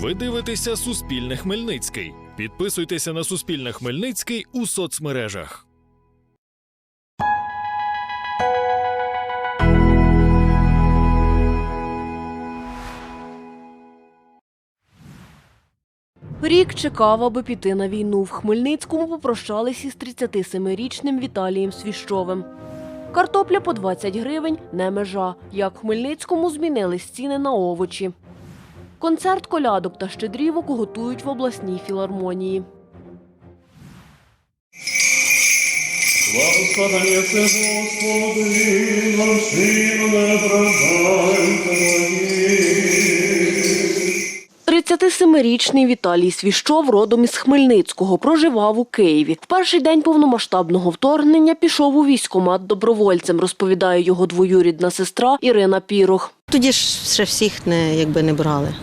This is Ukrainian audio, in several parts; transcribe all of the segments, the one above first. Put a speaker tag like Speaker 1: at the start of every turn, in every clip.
Speaker 1: Ви дивитеся Суспільне Хмельницький. Підписуйтеся на Суспільне Хмельницький у соцмережах.
Speaker 2: Рік чекав, аби піти на війну. В Хмельницькому попрощались із 37-річним Віталієм Свіщовим. Картопля по 20 гривень не межа. Як в Хмельницькому змінились ціни на овочі. Концерт колядок та щедрівок готують в обласній філармонії.
Speaker 3: Благословення це Господи, навчи мене бажайте мої.
Speaker 2: 37-річний Віталій Свіщов родом із Хмельницького проживав у Києві. В перший день повномасштабного вторгнення пішов у військкомат добровольцем, розповідає його двоюрідна сестра Ірина Пірох.
Speaker 4: Тоді ж ще всіх не, якби не брали.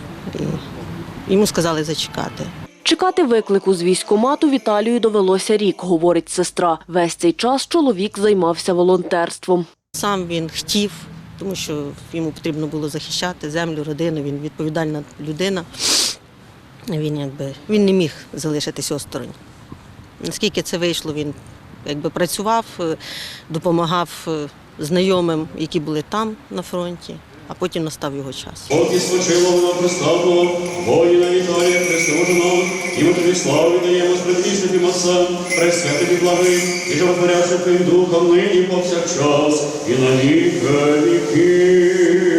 Speaker 4: І йому сказали зачекати.
Speaker 2: Чекати виклику з військкомату Віталію довелося рік, говорить сестра. Весь цей час чоловік займався волонтерством.
Speaker 4: Сам він хотів, тому що йому потрібно було захищати землю, родину. Він відповідальна людина. Він якби він не міг залишитись осторонь. Наскільки це вийшло, він якби працював, е, допомагав е, знайомим, які були там на фронті, а потім настав його час.
Speaker 3: Поки спочило вона приставного, воїна Віталія Христожина, і ми тобі славу даємо з предвічним Отцем, пресвятим і і Твоїм духом нині повсякчас, і на віки віків.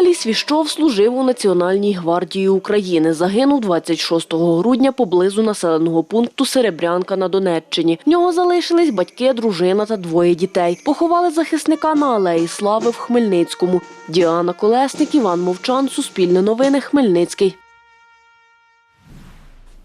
Speaker 2: Віталій Свіщов служив у Національній гвардії України. Загинув 26 грудня поблизу населеного пункту Серебрянка на Донеччині. В нього залишились батьки, дружина та двоє дітей. Поховали захисника на алеї Слави в Хмельницькому. Діана Колесник, Іван Мовчан, Суспільне новини, Хмельницький.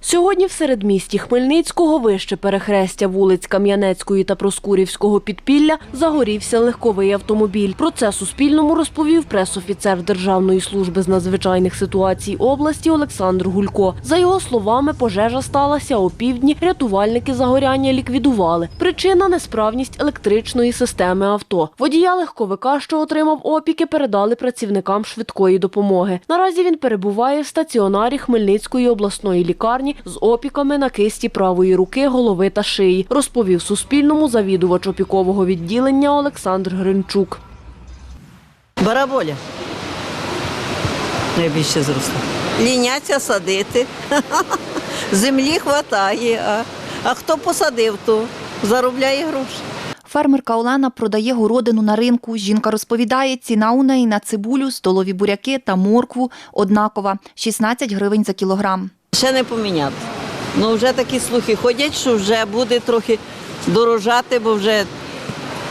Speaker 2: Сьогодні в середмісті Хмельницького, вище перехрестя вулиць Кам'янецької та Проскурівського підпілля, загорівся легковий автомобіль. Про це Суспільному розповів пресофіцер Державної служби з надзвичайних ситуацій області Олександр Гулько. За його словами, пожежа сталася о півдні. Рятувальники загоряння ліквідували. Причина несправність електричної системи авто. Водія легковика, що отримав опіки, передали працівникам швидкої допомоги. Наразі він перебуває в стаціонарі Хмельницької обласної лікарні з опіками на кисті правої руки, голови та шиї, розповів Суспільному завідувач опікового відділення Олександр Гринчук.
Speaker 5: Бараболя. Найбільше зросла. Ліняться садити. Землі хватає. А, а хто посадив, то заробляє гроші.
Speaker 6: Фермерка Олена продає городину на ринку. Жінка розповідає, ціна у неї на цибулю, столові буряки та моркву однакова – 16 гривень за кілограм.
Speaker 5: Ще не поміняти. Ну вже такі слухи ходять, що вже буде трохи дорожати, бо вже,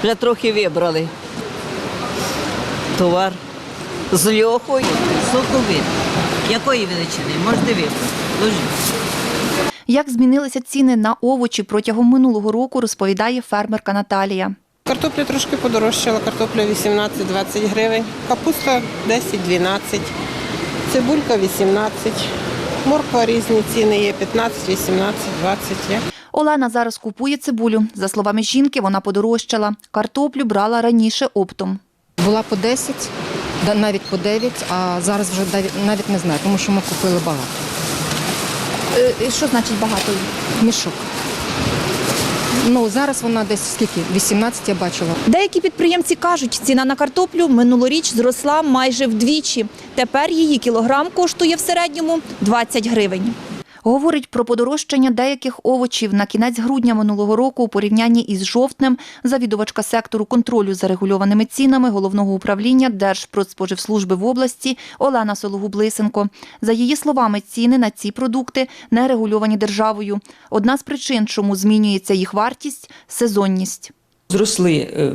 Speaker 5: вже трохи вибрали товар з льохою.
Speaker 7: Соковит. Якої величини? Можете вибрати. Ложіть.
Speaker 6: Як змінилися ціни на овочі протягом минулого року, розповідає фермерка Наталія.
Speaker 8: Картопля трошки подорожчала, картопля 18-20 гривень, капуста 10-12, цибулька 18, морква різні ціни є 15, 18, 20 є.
Speaker 6: Олена зараз купує цибулю. За словами жінки, вона подорожчала. Картоплю брала раніше оптом.
Speaker 9: Була по 10, навіть по 9, а зараз вже навіть- навіть не знаю, тому що ми купили багато.
Speaker 6: Е, Що значить багато?
Speaker 9: Мішок. Ну, зараз вона десь скільки? 18 я бачила.
Speaker 10: Деякі підприємці кажуть, ціна на картоплю минулоріч зросла майже вдвічі. Тепер її кілограм коштує в середньому 20 гривень.
Speaker 6: Говорить про подорожчання деяких овочів на кінець грудня минулого року у порівнянні із жовтнем завідувачка сектору контролю за регульованими цінами головного управління Держпродспоживслужби в області Олена Сологуб-Лисенко. За її словами, ціни на ці продукти не регульовані державою. Одна з причин, чому змінюється їх вартість сезонність.
Speaker 11: Зросли е,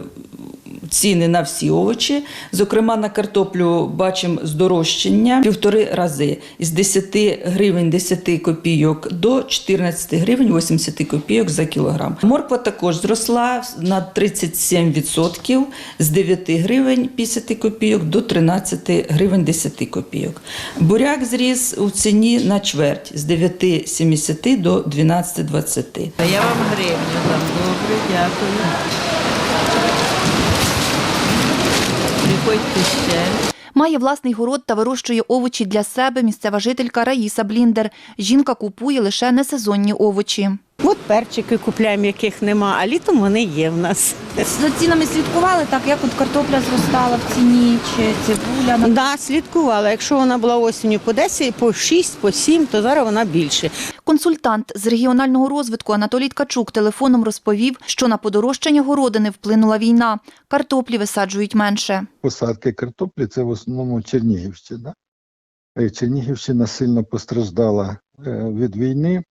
Speaker 11: ціни на всі овочі. Зокрема, на картоплю бачимо здорожчання півтори рази із 10 гривень 10 копійок до 14 гривень 80 копійок за кілограм. Морква також зросла на 37% з 9 гривень 50 копійок до 13 гривень 10 копійок. Буряк зріс у ціні на чверть з 9,70 до 12,20.
Speaker 7: А я вам гривню дам. Добре, дякую. Приходьте ще.
Speaker 6: Має власний город та вирощує овочі для себе місцева жителька Раїса Бліндер. Жінка купує лише несезонні овочі.
Speaker 12: От перчики купляємо, яких нема, а літом вони є в нас.
Speaker 10: За цінами слідкували, так як от картопля зростала в ціні, чи цибуля.
Speaker 12: Да, слідкувала. Якщо вона була осінню по 10, по 6, по 7, то зараз вона більше.
Speaker 6: Консультант з регіонального розвитку Анатолій Ткачук телефоном розповів, що на подорожчання городини вплинула війна. Картоплі висаджують менше.
Speaker 13: посадки картоплі це в основному Чернігівщина. Е, Чернігівщина сильно постраждала е, від війни.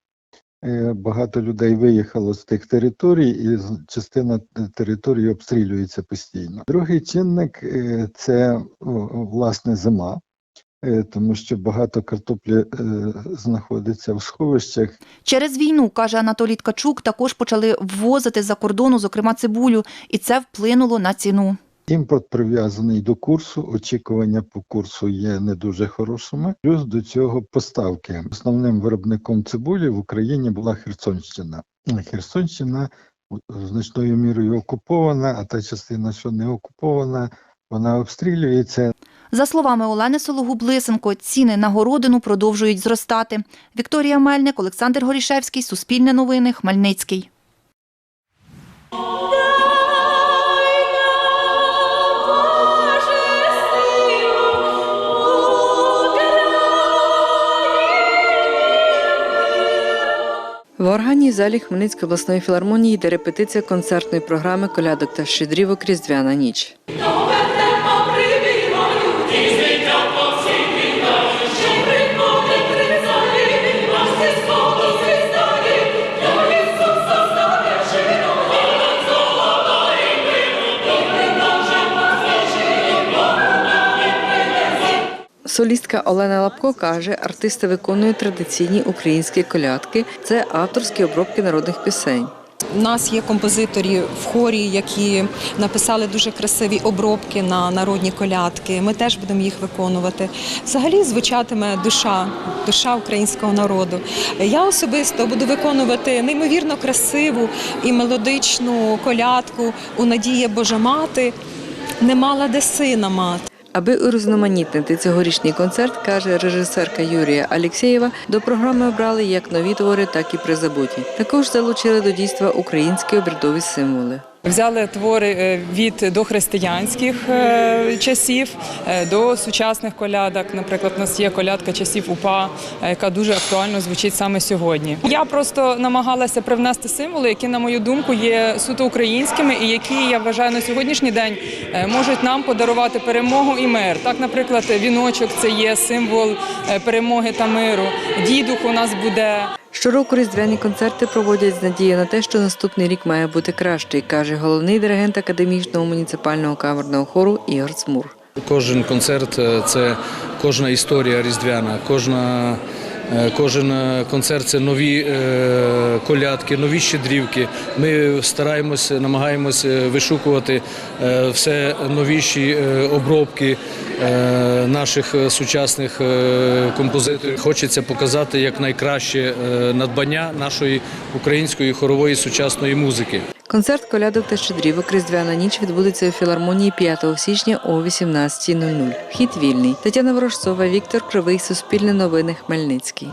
Speaker 13: Е, Багато людей виїхало з тих територій, і частина території обстрілюється постійно. Другий чинник е, це власне зима, е, тому що багато картоплі е, знаходиться в сховищах
Speaker 6: Через війну, каже Анатолій Ткачук, також почали ввозити за кордону, зокрема цибулю, і це вплинуло на ціну.
Speaker 13: Імпорт прив'язаний до курсу, очікування по курсу є не дуже хорошими. Плюс до цього поставки. Основним виробником цибулі в Україні була Херсонщина. Херсонщина значною мірою окупована, а та частина, що не окупована, вона обстрілюється.
Speaker 6: За словами Олени Сологуб-Лисенко, ціни на городину продовжують зростати. Вікторія Мельник, Олександр Горішевський, Суспільне новини, Хмельницький.
Speaker 14: В органній залі Хмельницької обласної філармонії йде репетиція концертної програми Колядок та щедрівок Різдвяна ніч. Солістка Олена Лапко каже, артисти виконують традиційні українські колядки. Це авторські обробки народних пісень.
Speaker 15: У нас є композиторі в хорі, які написали дуже красиві обробки на народні колядки. Ми теж будемо їх виконувати. Взагалі звучатиме душа, душа українського народу. Я особисто буду виконувати неймовірно красиву і мелодичну колядку у Надія Божа мати. Не мала де сина мати.
Speaker 14: Аби урізноманітнити цьогорічний концерт, каже режисерка Юрія Алєксєєва, до програми обрали як нові твори, так і призабуті. Також залучили до дійства українські обрядові символи.
Speaker 16: Взяли твори е, від дохристиянських е, часів е, до сучасних колядок. Наприклад, у нас є колядка часів УПА, яка дуже актуально звучить саме сьогодні. Я просто намагалася привнести символи, які, на мою думку, є суто українськими, і які я вважаю на сьогоднішній день можуть нам подарувати перемогу і мир. Так, наприклад, віночок це є символ перемоги та миру. Дідух у нас буде.
Speaker 14: Щороку різдвяні концерти проводять з надією на те, що наступний рік має бути кращий, каже головний диригент академічного муніципального камерного хору Ігор Цмур.
Speaker 17: Кожен концерт е, це кожна історія різдвяна, кожна. е, Кожен е, концерт це нові колядки, нові щедрівки. Ми стараємося, намагаємося вишукувати все новіші обробки наших е, сучасних е, композиторів. Хочеться показати як найкраще е, надбання нашої української хорової сучасної музики.
Speaker 14: Концерт колядок та щедрівок Різдвяна ніч відбудеться у філармонії 5 січня о 18.00. Вхід вільний. Тетяна Ворожцова, Віктор Кривий, Суспільне новини, Хмельницький.